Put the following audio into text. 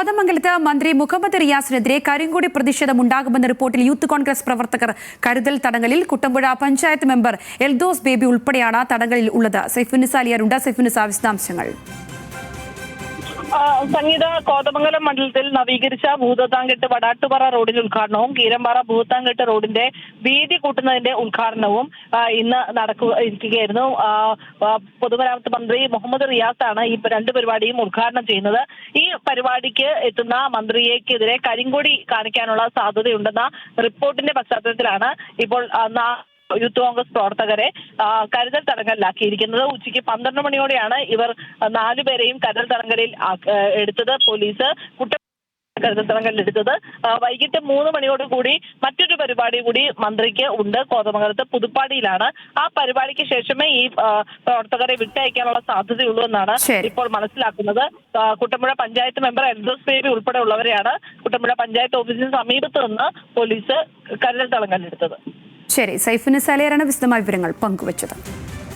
കോതമംഗലത്ത് മന്ത്രി മുഹമ്മദ് റിയാസിനെതിരെ കരിങ്കൊടി പ്രതിഷേധമുണ്ടാകുമെന്ന റിപ്പോർട്ടിൽ യൂത്ത് കോൺഗ്രസ് പ്രവർത്തകർ കരുതൽ തടങ്കലിൽ കുട്ടമ്പുഴ പഞ്ചായത്ത് മെമ്പർ എൽദോസ് ബേബി ഉൾപ്പെടെയാണ് തടങ്കലിൽ ഉള്ളത്. സൈഫുനിസ അലിയാറുണ്ട് സൈഫുനിസ വിശദാംശങ്ങൾ സംഗീത കോതമംഗലം മണ്ഡലത്തിൽ നവീകരിച്ച ഭൂതത്താങ്കെട്ട് വടാട്ടുപാറ റോഡിന്റെ ഉദ്ഘാടനവും കീരമ്പാറ ഭൂതത്താങ്കെട്ട് റോഡിന്റെ വീതി കൂട്ടുന്നതിന്റെ ഉദ്ഘാടനവും ഇന്ന് നടക്കുകയായിരുന്നു പൊതുമരാമത്ത് മന്ത്രി മുഹമ്മദ് റിയാസ് ആണ് ഈ രണ്ട് പരിപാടിയും ഉദ്ഘാടനം ചെയ്യുന്നത്. ഈ പരിപാടിക്ക് എത്തുന്ന മന്ത്രിയെക്കെതിരെ കരിങ്കൊടി കാണിക്കാനുള്ള സാധ്യതയുണ്ടെന്ന റിപ്പോർട്ടിന്റെ പശ്ചാത്തലത്തിലാണ് ഇപ്പോൾ യൂത്ത് കോൺഗ്രസ് പ്രവർത്തകരെ കരുതൽ തടങ്കലിലാക്കിയിരിക്കുന്നത്. ഉച്ചയ്ക്ക് പന്ത്രണ്ട് മണിയോടെയാണ് ഇവർ നാലുപേരെയും കരുതൽ തടങ്കലിൽ എടുത്തത്. പോലീസ് കുറ്റ കരുതൽ തടങ്കലിൽ വൈകിട്ട് മൂന്ന് മണിയോട് കൂടി മറ്റൊരു പരിപാടി കൂടി മന്ത്രിക്ക് ഉണ്ട്. കോതമംഗലത്ത് പുതുപ്പാടിയിലാണ്. ആ പരിപാടിക്ക് ശേഷമേ ഈ പ്രവർത്തകരെ വിട്ടയക്കാനുള്ള സാധ്യതയുള്ളൂ എന്നാണ് ഇപ്പോൾ മനസ്സിലാക്കുന്നത്. കുട്ടമ്പുഴ പഞ്ചായത്ത് മെമ്പർ എൽദോസ് ബേബി ഉൾപ്പെടെ ഉള്ളവരെയാണ് കുട്ടമ്പുഴ പഞ്ചായത്ത് ഓഫീസിന് സമീപത്ത് നിന്ന് പോലീസ് കരുതൽ തടങ്കലിലെടുത്തത്. ശരി സൈഫുനിസ അലിയാറാണ് വിശദമായ വിവരങ്ങൾ പങ്കുവച്ചത്.